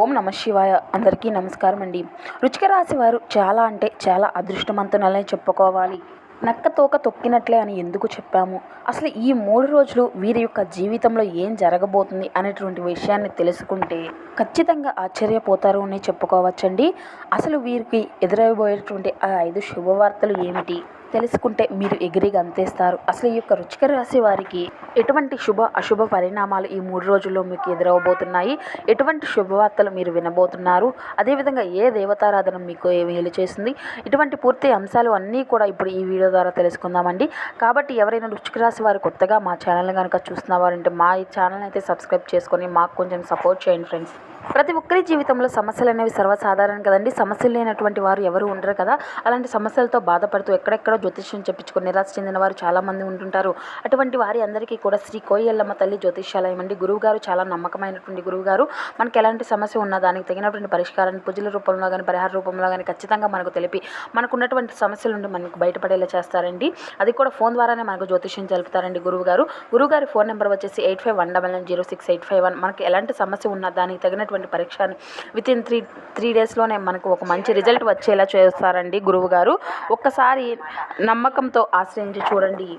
ఓం నమ శివాయ. అందరికీ నమస్కారం అండి. రుచిక రాశి వారు చాలా అంటే చాలా అదృష్టవంతులని చెప్పుకోవాలి. నక్క తోక తొక్కినట్లే అని ఎందుకు చెప్పాము? అసలు ఈ మూడు రోజులు వీరి యొక్క జీవితంలో ఏం జరగబోతుంది అనేటువంటి విషయాన్ని తెలుసుకుంటే ఖచ్చితంగా ఆశ్చర్యపోతారు అని చెప్పుకోవచ్చండి. అసలు వీరికి ఎదురవబోయేటువంటి ఆ ఐదు శుభవార్తలు ఏమిటి? తెలుసుకుంటే మీరు ఎగిరి గంతేస్తారు. అసలు ఈ యొక్క రుచికర రాశి వారికి ఎటువంటి శుభ అశుభ పరిణామాలు ఈ మూడు రోజుల్లో మీకు ఎదురవబోతున్నాయి? ఎటువంటి శుభవార్తలు మీరు వినబోతున్నారు? అదేవిధంగా ఏ దేవతారాధన మీకు ఏ మేలు చేసింది? ఇటువంటి పూర్తి అంశాలు అన్నీ కూడా ఇప్పుడు ఈ వీడియో ద్వారా తెలుసుకుందామండి. కాబట్టి ఎవరైనా రుచిక రాశి వారు కొత్తగా మా ఛానల్ కనుక చూస్తున్న వారంటే మా ఈ ఛానల్ అయితే సబ్స్క్రైబ్ చేసుకొని మాకు కొంచెం సపోర్ట్ చేయండి ఫ్రెండ్స్. ప్రతి ఒక్కరి జీవితంలో సమస్యలు అనేవి సర్వసాధారణం కదండి. సమస్యలు లేనటువంటి వారు ఎవరు ఉండరు కదా. అలాంటి సమస్యలతో బాధపడుతూ ఎక్కడెక్కడో జ్యోతిష్యం చెప్పించుకొని నిరాశ చెందిన వారు చాలామంది ఉంటుంటారు. అటువంటి వారి అందరికీ కూడా శ్రీ కోయల్లమ్మ తల్లి జ్యోతిష్యాలయం అండి. గురువుగారు చాలా నమ్మకమైనటువంటి గురువుగారు. మనకి ఎలాంటి సమస్య ఉన్నా దానికి తగినటువంటి పరిష్కారాన్ని పూజల రూపంలో కానీ పరిహార రూపంలో కానీ ఖచ్చితంగా మనకు తెలిపి మనకు ఉన్నటువంటి సమస్యల నుండి మనకు బయటపడేలా చేస్తారండి. అది కూడా ఫోన్ ద్వారానే మనకు జ్యోతిష్యం జరుపుతారండి గురువుగారు. గురువుగారి ఫోన్ నెంబర్ వచ్చేసి eight five one double nine zero six eight five one. మనకి ఎలాంటి సమస్య ఉన్నా దానికి తగినటువంటి పరీక్షని విత్ ఇన్ త్రీ త్రీ డేస్లోనే మనకు ఒక మంచి రిజల్ట్ వచ్చేలా చేస్తారండి గురువు గారు. ఒక్కసారి నమ్మకంతో ఆశ్రయించి చూడండి.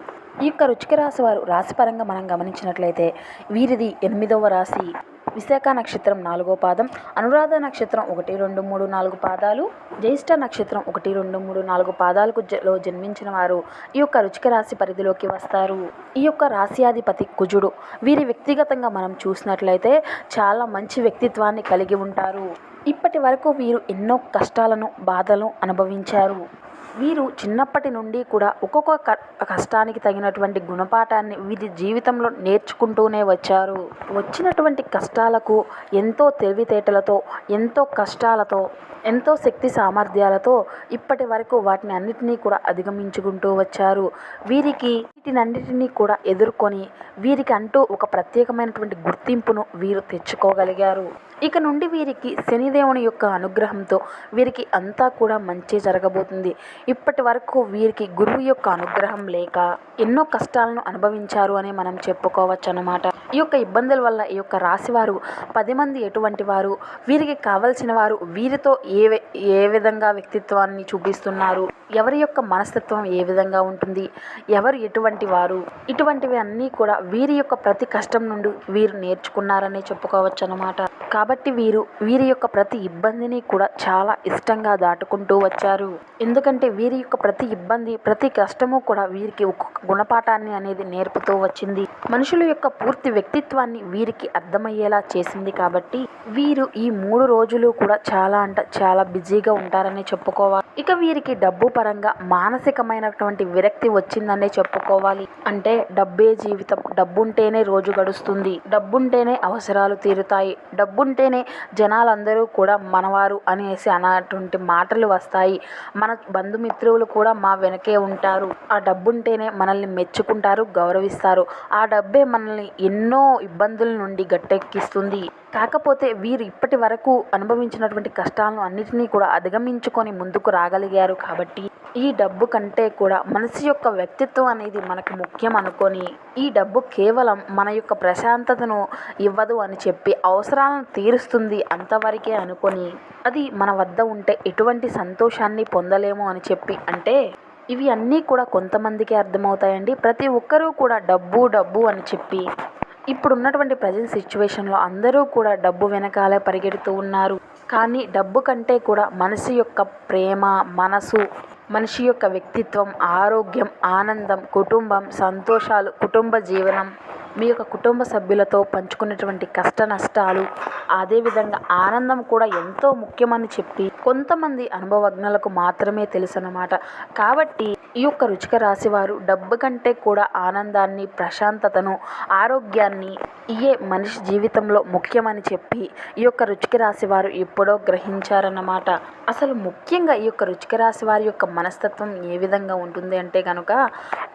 ఈ యొక్క రుచికి రాశి వారు రాశిపరంగా మనం గమనించినట్లయితే వీరిది ఎనిమిదవ రాశి. విశాఖ నక్షత్రం నాలుగో పాదం అనురాధ నక్షత్రం ఒకటి రెండు మూడు నాలుగు పాదాలు జ్యేష్ఠ నక్షత్రం ఒకటి రెండు మూడు నాలుగు పాదాలకు లో జన్మించిన వారు ఈ యొక్క రుచిక రాశి పరిధిలోకి వస్తారు. ఈ యొక్క రాశ్యాధిపతి కుజుడు వీరి వ్యక్తిగతంగా మనం చూసినట్లయితే చాలా మంచి వ్యక్తిత్వాన్ని కలిగి ఉంటారు. ఇప్పటి వరకు వీరు ఎన్నో కష్టాలను బాధలను అనుభవించారు. వీరు చిన్నప్పటి నుండి కూడా ఒక్కొక్క క- కష్టానికి తగినటువంటి గుణపాఠాన్ని వీరి జీవితంలో నేర్చుకుంటూనే వచ్చారు. వచ్చినటువంటి కష్టాలకు ఎంతో తెలివితేటలతో ఎంతో కష్టాలతో ఎంతో శక్తి సామర్థ్యాలతో ఇప్పటి వరకు వాటిని అన్నిటినీ కూడా అధిగమించుకుంటూ వచ్చారు. వీరికి వీటినన్నిటినీ కూడా ఎదుర్కొని వీరికి అంటూ ఒక ప్రత్యేకమైనటువంటి గుర్తింపును వీరు తెచ్చుకోగలిగారు. ఇక నుండి వీరికి శనిదేవుని యొక్క అనుగ్రహంతో వీరికి అంతా కూడా మంచి జరగబోతుంది. ఇప్పటి వరకు వీరికి గురువు యొక్క అనుగ్రహం లేక ఎన్నో కష్టాలను అనుభవించారు అని మనం చెప్పుకోవచ్చు అనమాట ఈ యొక్క ఇబ్బందుల వల్ల ఈ యొక్క రాశివారు పది మంది ఎటువంటి వారు? వీరికి కావలసిన వారు వీరితో ఏ ఏ విధంగా వ్యక్తిత్వాన్ని చూపిస్తున్నారు? ఎవరి యొక్క మనస్తత్వం ఏ విధంగా ఉంటుంది? ఎవరు ఎటువంటి వారు? ఇటువంటివి అన్నీ కూడా వీరి యొక్క ప్రతి కష్టం నుండి వీరు నేర్చుకున్నారని చెప్పుకోవచ్చు అనమాట కాబట్టి వీరు వీరి యొక్క ప్రతి ఇబ్బందిని కూడా చాలా ఇష్టంగా దాటుకుంటూ వచ్చారు. ఎందుకంటే వీరి యొక్క ప్రతి ఇబ్బంది ప్రతి కష్టము కూడా వీరికి ఒక్కొక్క గుణపాఠాన్ని అనేది నేర్పుతూ వచ్చింది. మనుషుల యొక్క పూర్తి వ్యక్తిత్వాన్ని వీరికి అర్థమయ్యేలా చేసింది కాబట్టి వీరు ఈ మూడు రోజులు కూడా చాలా అంటే చాలా బిజీగా ఉంటారని చెప్పుకోవాలి. ఇక వీరికి డబ్బు పరంగా మానసికమైనటువంటి విరక్తి వచ్చిందనే చెప్పుకోవాలి. అంటే డబ్బే జీవితం. డబ్బుంటేనే రోజు గడుస్తుంది. డబ్బుంటేనే అవసరాలు తీరుతాయి. డబ్బు ఉంటేనే జనాలందరూ కూడా మనవారు అనేసి అన్నటువంటి మాటలు వస్తాయి. మన బంధుమిత్రులు కూడా మా వెనకే ఉంటారు. ఆ డబ్బు ఉంటేనే మనల్ని మెచ్చుకుంటారు గౌరవిస్తారు. ఆ డబ్బే మనల్ని ఎన్నో ఇబ్బందుల నుండి గట్టెక్కిస్తుంది. కాకపోతే వీరు ఇప్పటి వరకు అనుభవించినటువంటి కష్టాలను అన్నిటినీ కూడా అధిగమించుకొని ముందుకు రాగలిగారు కాబట్టి ఈ డబ్బు కంటే కూడా మనిషి యొక్క వ్యక్తిత్వం అనేది మనకు ముఖ్యం అనుకొని ఈ డబ్బు కేవలం మన యొక్క ప్రశాంతతను ఇవ్వదు అని చెప్పి అవసరాలను తీరుస్తుంది అంతవరకే అనుకొని అది మన వద్ద ఉంటే ఎటువంటి సంతోషాన్ని పొందలేము అని చెప్పి అంటే ఇవి అన్నీ కూడా కొంతమందికి అర్థమవుతాయండి. ప్రతి ఒక్కరూ కూడా డబ్బు డబ్బు అని చెప్పి ఇప్పుడు ఉన్నటువంటి ప్రజెంట్ సిచ్యువేషన్లో అందరూ కూడా డబ్బు వెనకాలే పరిగెడుతూ ఉన్నారు. కానీ డబ్బు కంటే కూడా మనసు యొక్క ప్రేమ మనసు మనిషి యొక్క వ్యక్తిత్వం ఆరోగ్యం ఆనందం కుటుంబం సంతోషాలు కుటుంబ జీవనం. మీ యొక్క కుటుంబ సభ్యులతో పంచుకునేటువంటి కష్ట నష్టాలు అదేవిధంగా ఆనందం కూడా ఎంతో ముఖ్యమని చెప్పి కొంతమంది అనుభవజ్ఞులకు మాత్రమే తెలుసు అన్నమాట కాబట్టి ఈ యొక్క రుచిక రాశి వారు డబ్బు కంటే కూడా ఆనందాన్ని ప్రశాంతతను ఆరోగ్యాన్ని ఇయే మనిషి జీవితంలో ముఖ్యమని చెప్పి ఈ యొక్క రుచిక రాశి వారు ఎప్పుడో గ్రహించారన్నమాట. అసలు ముఖ్యంగా ఈ యొక్క రుచిక రాశి వారి యొక్క మనస్తత్వం ఏ విధంగా ఉంటుంది అంటే కనుక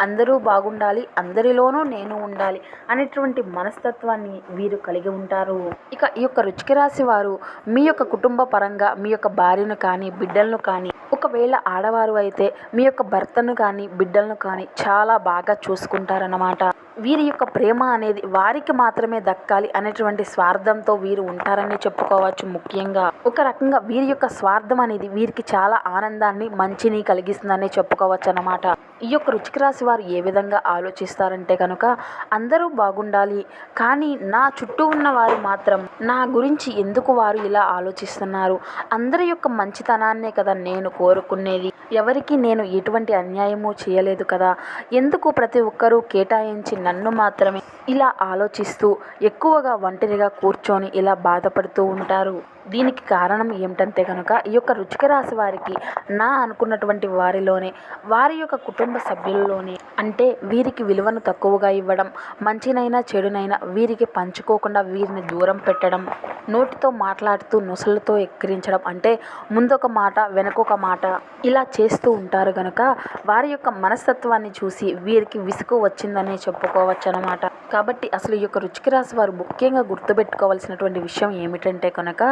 అందరూ బాగుండాలి అందరిలోనూ నేను ఉండాలి అనేటువంటి మనస్తత్వాన్ని వీరు కలిగి ఉంటారు. ఇక ఈ యొక్క రుచికి రాశి వారు మీ యొక్క కుటుంబ పరంగా మీ యొక్క భార్యను కానీ బిడ్డలను కానీ ఒకవేళ ఆడవారు అయితే మీ యొక్క భర్తను కానీ బిడ్డలను కానీ చాలా బాగా చూసుకుంటారన్నమాట. వీరి యొక్క ప్రేమ అనేది వారికి మాత్రమే దక్కాలి అనేటువంటి స్వార్థంతో వీరు ఉంటారని చెప్పుకోవచ్చు ముఖ్యంగా. ఒక రకంగా వీరి యొక్క స్వార్థం అనేది వీరికి చాలా ఆనందాన్ని మంచిని కలిగిస్తుందని చెప్పుకోవచ్చు అన్నమాట. ఈ యొక్క రుచికి రాశి వారు ఏ విధంగా ఆలోచిస్తారంటే కనుక అందరూ బాగుండాలి కానీ నా చుట్టూ ఉన్న వారు మాత్రం నా గురించి ఎందుకు వారు ఇలా ఆలోచిస్తున్నారు? అందరి యొక్క మంచితనాన్నే కదా నేను కోరుకునేది. ఎవరికి నేను ఎటువంటి అన్యాయము చేయలేదు కదా. ఎందుకు ప్రతి ఒక్కరూ కేటాయించి నన్ను మాత్రమే ఇలా ఆలోచిస్తూ ఎక్కువగా ఒంటరిగా కూర్చొని ఇలా బాధపడుతూ ఉంటారు. దీనికి కారణం ఏమిటంటే కనుక ఈ యొక్క రుచిక రాశి వారికి నా అనుకున్నటువంటి వారిలోనే వారి యొక్క కుటుంబ సభ్యుల్లోనే అంటే వీరికి విలువను తక్కువగా ఇవ్వడం మంచినైనా చెడునైనా వీరికి పంచుకోకుండా వీరిని దూరం పెట్టడం నోటితో మాట్లాడుతూ నొసలతో ఎక్కిరించడం అంటే ముందొక మాట వెనకొక మాట ఇలా చేస్తూ ఉంటారు కనుక వారి యొక్క మనస్తత్వాన్ని చూసి వీరికి విసుగు వచ్చిందని చెప్పుకోవచ్చు అనమాట కాబట్టి అసలు ఈ యొక్క రుచికి రాసి వారు ముఖ్యంగా గుర్తుపెట్టుకోవాల్సినటువంటి విషయం ఏమిటంటే కనుక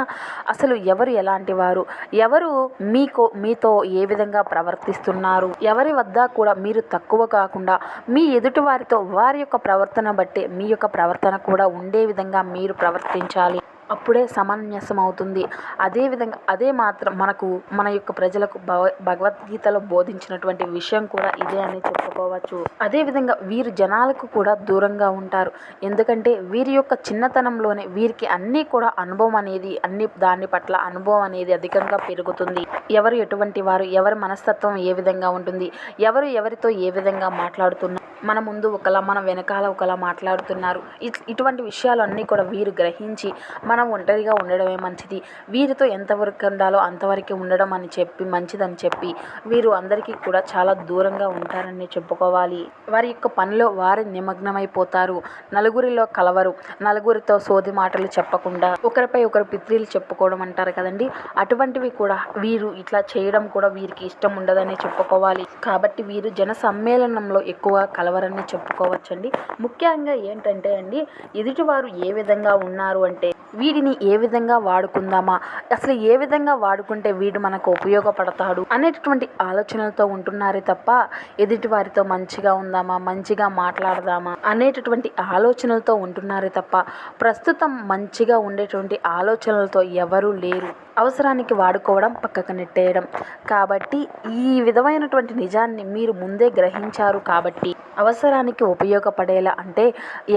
అసలు ఎవరు ఎలాంటి వారు? ఎవరు మీకు మీతో ఏ విధంగా ప్రవర్తిస్తున్నారు? ఎవరి వద్ద కూడా మీరు తక్కువ కాకుండా మీ ఎదుటి వారితో వారి యొక్క ప్రవర్తన బట్టి మీ యొక్క ప్రవర్తన కూడా ఉండే విధంగా మీరు ప్రవర్తించాలి. అప్పుడే సమంజసం అవుతుంది అదేవిధంగా అదే మాత్రం మనకు మన యొక్క ప్రజలకు భగ భగవద్గీతలో బోధించినటువంటి విషయం కూడా ఇదే అని చెప్పుకోవచ్చు. అదేవిధంగా వీరు జనాలకు కూడా దూరంగా ఉంటారు. ఎందుకంటే వీరి యొక్క చిన్నతనంలోనే వీరికి అన్నీ కూడా అనుభవం అనేది అన్ని దాని పట్ల అనుభవం అనేది అధికంగా పెరుగుతుంది. ఎవరు ఎటువంటి వారు ఎవరి మనస్తత్వం ఏ విధంగా ఉంటుంది ఎవరు ఎవరితో ఏ విధంగా మాట్లాడుతున్నారు మన ముందు ఒకలా మన వెనకాల ఒకలా మాట్లాడుతున్నారు. ఇట్- ఇటువంటి విషయాలన్నీ కూడా వీరు గ్రహించి మనం ఒంటరిగా ఉండడమే మంచిది. వీరితో ఎంతవరకు ఉండాలో అంతవరకే ఉండడం అని చెప్పి మంచిదని చెప్పి వీరు అందరికీ కూడా చాలా దూరంగా ఉంటారని చెప్పుకోవాలి. వారి యొక్క పనిలో వారి నిమగ్నమైపోతారు. నలుగురిలో కలవరు. నలుగురితో సోది మాటలు చెప్పకుండా ఒకరిపై ఒకరు పిత్రీలు చెప్పుకోవడం అంటారు కదండి. అటువంటివి కూడా వీరు ఇట్లా చేయడం కూడా వీరికి ఇష్టం ఉండదని చెప్పుకోవాలి. కాబట్టి వీరు జన సమ్మేళనంలో ఎక్కువ కలవరని చెప్పుకోవచ్చండి. ముఖ్యంగా ఏంటంటే అండి ఎదుటివారు ఏ విధంగా ఉన్నారు అంటే వీడిని ఏ విధంగా వాడుకుందామా అసలు ఏ విధంగా వాడుకుంటే వీడు మనకు ఉపయోగపడతాడు అనేటటువంటి ఆలోచనలతో ఉంటున్నారే తప్ప ఎదుటి వారితో మంచిగా ఉందామా మంచిగా మాట్లాడదామా అనేటటువంటి ఆలోచనలతో ఉంటున్నారే తప్ప ప్రస్తుతం మంచిగా ఉండేటువంటి ఆలోచనలతో ఎవరూ లేరు. అవసరానికి వాడుకోవడం పక్కకు నెట్టేయడం. కాబట్టి ఈ విధమైనటువంటి నిజాన్ని మీరు ముందే గ్రహించారు కాబట్టి అవసరానికి ఉపయోగపడేలా అంటే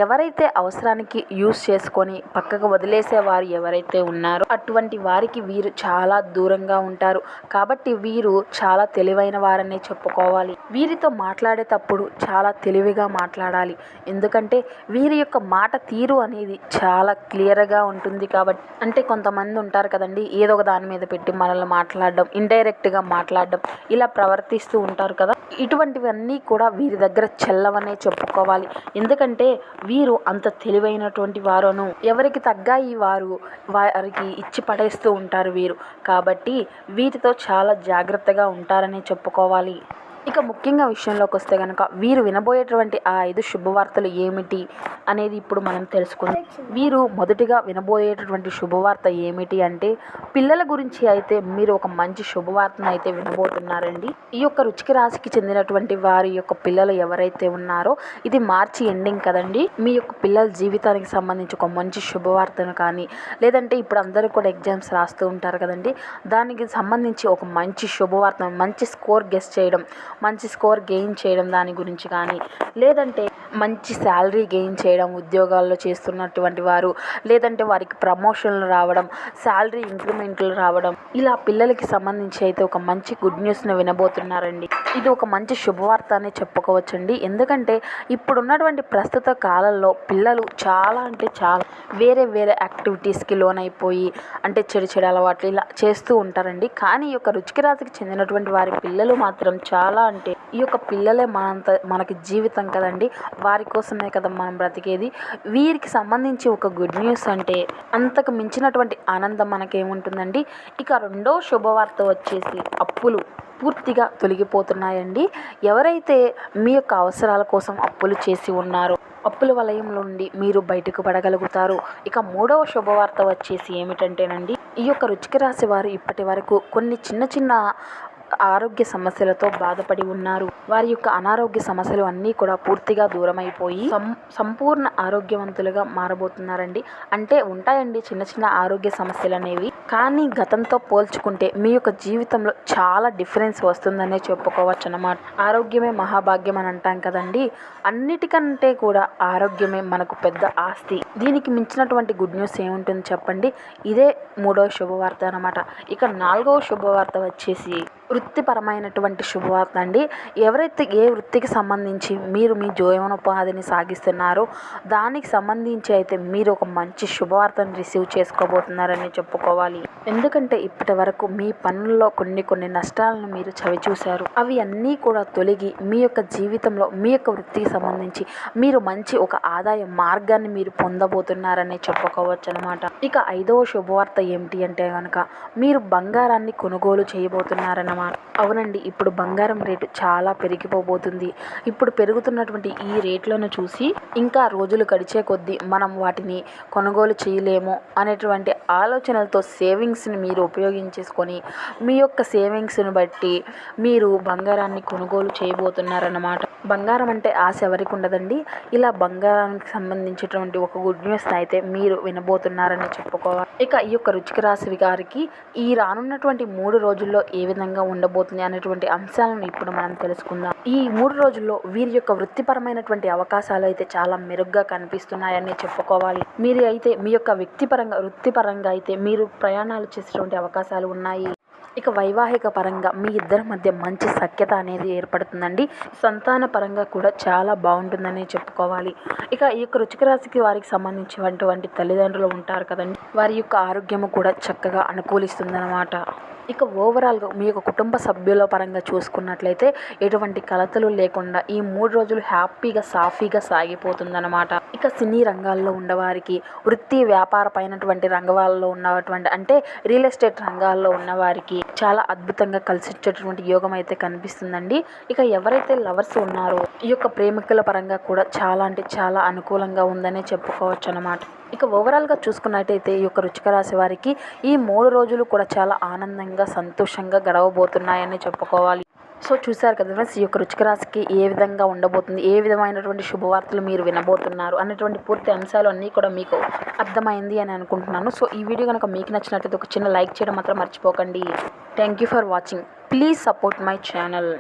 ఎవరైతే అవసరానికి యూస్ చేసుకొని పక్కకు వదిలేసేవారు ఎవరైతే ఉన్నారో అటువంటి వారికి వీరు చాలా దూరంగా ఉంటారు. కాబట్టి వీరు చాలా తెలివైన వారనే చెప్పుకోవాలి. వీరితో మాట్లాడేటప్పుడు చాలా తెలివిగా మాట్లాడాలి. ఎందుకంటే వీరి యొక్క మాట తీరు అనేది చాలా క్లియర్గా ఉంటుంది కాబట్టి అంటే కొంతమంది ఉంటారు కదండి ఏదో ఒక దాని మీద పెట్టి మనల్ని మాట్లాడడం ఇండైరెక్ట్గా మాట్లాడడం ఇలా ప్రవర్తిస్తూ ఉంటారు కదా. ఇటువంటివన్నీ కూడా వీరి దగ్గర చెల్లవనే చెప్పుకోవాలి. ఎందుకంటే వీరు అంత తెలివైనటువంటి వారును. ఎవరికి తగ్గాయి వారు వారికి ఇచ్చి పడేస్తూ ఉంటారు వీరు. కాబట్టి వీటితో చాలా జాగ్రత్తగా ఉంటారని చెప్పుకోవాలి. ఇక ముఖ్యంగా విషయంలోకి వస్తే కనుక వీరు వినబోయేటువంటి ఆ ఐదు శుభవార్తలు ఏమిటి అనేది ఇప్పుడు మనం తెలుసుకుందాం. వీరు మొదటిగా వినబోయేటటువంటి శుభవార్త ఏమిటి అంటే పిల్లల గురించి అయితే మీరు ఒక మంచి శుభవార్తను అయితే వినబోతున్నారండి. ఈ యొక్క రుచికి రాశికి చెందినటువంటి వారి యొక్క పిల్లలు ఎవరైతే ఉన్నారో ఇది మార్చి ఎండింగ్ కదండి. మీ యొక్క పిల్లల జీవితానికి సంబంధించి ఒక మంచి శుభవార్తను కానీ లేదంటే ఇప్పుడు అందరూ కూడా ఎగ్జామ్స్ రాస్తూ ఉంటారు కదండి. దానికి సంబంధించి ఒక మంచి శుభవార్త మంచి స్కోర్ గెస్ చేయడం మంచి స్కోర్ గెయిన్ చేయడం దాని గురించి కానీ లేదంటే మంచి శాలరీ గెయిన్ చేయడం ఉద్యోగాల్లో చేస్తున్నటువంటి వారు లేదంటే వారికి ప్రమోషన్లు రావడం శాలరీ ఇంక్రిమెంట్లు రావడం ఇలా పిల్లలకి సంబంధించి అయితే ఒక మంచి గుడ్ న్యూస్ని వినబోతున్నారండి. ఇది ఒక మంచి శుభవార్త అని చెప్పుకోవచ్చండి. ఎందుకంటే ఇప్పుడున్నటువంటి ప్రస్తుత కాలంలో పిల్లలు చాలా అంటే చాలా వేరే వేరే యాక్టివిటీస్కి లోనైపోయి అంటే చెడు చెడు అలవాట్లు ఇలా చేస్తూ ఉంటారండి. కానీ ఈ యొక్క రుచికి రాతికి చెందినటువంటి వారి పిల్లలు మాత్రం చాలా అంటే ఈ యొక్క పిల్లలే మనంత మనకి జీవితం కదండి. వారి కోసమే కదా మనం బ్రతికేది. వీరికి సంబంధించి ఒక గుడ్ న్యూస్ అంటే అంతకు మించినటువంటి ఆనందం మనకేముంటుందండి? ఇక రెండో శుభవార్త వచ్చేసి అప్పులు పూర్తిగా తొలగిపోతున్నాయండి. ఎవరైతే మీ యొక్క అవసరాల కోసం అప్పులు చేసి ఉన్నారో అప్పుల వలయంలో నుండి మీరు బయటకు పడగలుగుతారు. ఇక మూడవ శుభవార్త వచ్చేసి ఏమిటంటేనండి ఈ యొక్క రుచికి రాశి వారు ఇప్పటి వరకు కొన్ని చిన్న చిన్న ఆరోగ్య సమస్యలతో బాధపడి ఉన్నారు. వారి యొక్క అనారోగ్య సమస్యలు అన్నీ కూడా పూర్తిగా దూరమైపోయి సం సంపూర్ణ ఆరోగ్యవంతులుగా మారబోతున్నారండి. అంటే ఉంటాయండి చిన్న చిన్న ఆరోగ్య సమస్యలు అనేవి కానీ గతంతో పోల్చుకుంటే మీ యొక్క జీవితంలో చాలా డిఫరెన్స్ వస్తుందనే చెప్పుకోవచ్చు అన్నమాట ఆరోగ్యమే మహాభాగ్యం అని అంటాం కదండి. అన్నిటికంటే కూడా ఆరోగ్యమే మనకు పెద్ద ఆస్తి. దీనికి మించినటువంటి గుడ్ న్యూస్ ఏముంటుంది చెప్పండి? ఇదే మూడవ శుభవార్త అనమాట ఇక నాలుగవ శుభవార్త వచ్చేసి వృత్తిపరమైనటువంటి శుభవార్త అండి. ఎవరైతే ఏ వృత్తికి సంబంధించి మీరు మీ జీవనోపాధిని సాగిస్తున్నారో దానికి సంబంధించి అయితే మీరు ఒక మంచి శుభవార్తను రిసీవ్ చేసుకోబోతున్నారని చెప్పుకోవాలి. ఎందుకంటే ఇప్పటి వరకు మీ పనుల్లో కొన్ని కొన్ని నష్టాలను మీరు చవిచూశారు. అవి అన్నీ కూడా తొలగి మీ యొక్క జీవితంలో మీ యొక్క వృత్తికి సంబంధించి మీరు మంచి ఒక ఆదాయ మార్గాన్ని మీరు పొందబోతున్నారని చెప్పుకోవచ్చు అనమాట ఇక ఐదవ శుభవార్త ఏమిటి అంటే కనుక మీరు బంగారాన్ని కొనుగోలు చేయబోతున్నారన్నమాట. అవునండి ఇప్పుడు బంగారం రేటు చాలా పెరిగిపోబోతుంది. ఇప్పుడు పెరుగుతున్నటువంటి ఈ రేట్లను చూసి ఇంకా రోజులు గడిచే కొద్దీ మనం వాటిని కొనుగోలు చేయలేము అనేటువంటి ఆలోచనలతో సేవింగ్స్ని మీరు ఉపయోగించేసుకొని మీ యొక్క సేవింగ్స్ని బట్టి మీరు బంగారాన్ని కొనుగోలు చేయబోతున్నారన్నమాట. బంగారం అంటే ఆశ ఎవరికి ఉండదండి. ఇలా బంగారానికి సంబంధించినటువంటి ఒక గుడ్ న్యూస్ అయితే మీరు వినబోతున్నారని చెప్పుకోవాలి. ఇక ఈ యొక్క రుచికి రాశి గారికి ఈ రానున్నటువంటి మూడు రోజుల్లో ఏ విధంగా ఉండబోతుంది అనేటువంటి అంశాలను ఇప్పుడు మనం తెలుసుకుందాం. ఈ మూడు రోజుల్లో వీరి యొక్క వృత్తిపరమైనటువంటి అవకాశాలు అయితే చాలా మెరుగ్గా కనిపిస్తున్నాయని చెప్పుకోవాలి. మీరు అయితే మీ యొక్క వ్యక్తిపరంగా వృత్తిపరంగా అయితే మీరు ప్రయాణాలు చేసేటువంటి అవకాశాలు ఉన్నాయి. ఇక వైవాహిక పరంగా మీ ఇద్దరి మధ్య మంచి సఖ్యత అనేది ఏర్పడుతుందండి. సంతాన పరంగా కూడా చాలా బాగుంటుందని చెప్పుకోవాలి. ఇక ఈ యొక్క రుచిక రాశికి వారికి సంబంధించినటువంటి తల్లిదండ్రులు ఉంటారు కదండి. వారి యొక్క ఆరోగ్యము కూడా చక్కగా అనుకూలిస్తుందన్నమాట. ఇక ఓవరాల్గా మీ యొక్క కుటుంబ సభ్యుల పరంగా చూసుకున్నట్లయితే ఎటువంటి కలతలు లేకుండా ఈ మూడు రోజులు హ్యాపీగా సాఫీగా సాగిపోతుందన్నమాట. ఇక సినీ రంగాల్లో ఉన్నవారికి వృత్తి వ్యాపార పైనటువంటి రంగాల్లో ఉన్నటువంటి అంటే రియల్ ఎస్టేట్ రంగాల్లో ఉన్నవారికి చాలా అద్భుతంగా కలిసిచ్చేటటువంటి యోగం అయితే కనిపిస్తుందండి. ఇక ఎవరైతే లవర్స్ ఉన్నారో ఈ యొక్క ప్రేమికుల పరంగా కూడా చాలా అంటే చాలా అనుకూలంగా ఉందనే చెప్పుకోవచ్చు అన్నమాట ఇక ఓవరాల్గా చూసుకున్నట్టయితే ఈ యొక్క రుచిక రాశి వారికి ఈ మూడు రోజులు కూడా చాలా ఆనందంగా సంతోషంగా గడవబోతున్నాయని చెప్పుకోవాలి. సో చూశారు కదా ఫ్రెండ్స్ ఈ యొక్క రుచిక రాశికి ఏ విధంగా ఉండబోతుంది ఏ విధమైనటువంటి శుభవార్తలు మీరు వినబోతున్నారు అనేటువంటి పూర్తి అంశాలు అన్నీ కూడా మీకు అర్థమైంది అని అనుకుంటున్నాను. సో ఈ వీడియో కనుక మీకు నచ్చినట్లయితే ఒక చిన్న లైక్ చేయడం మాత్రం మర్చిపోకండి. Thank you for watching please support my channel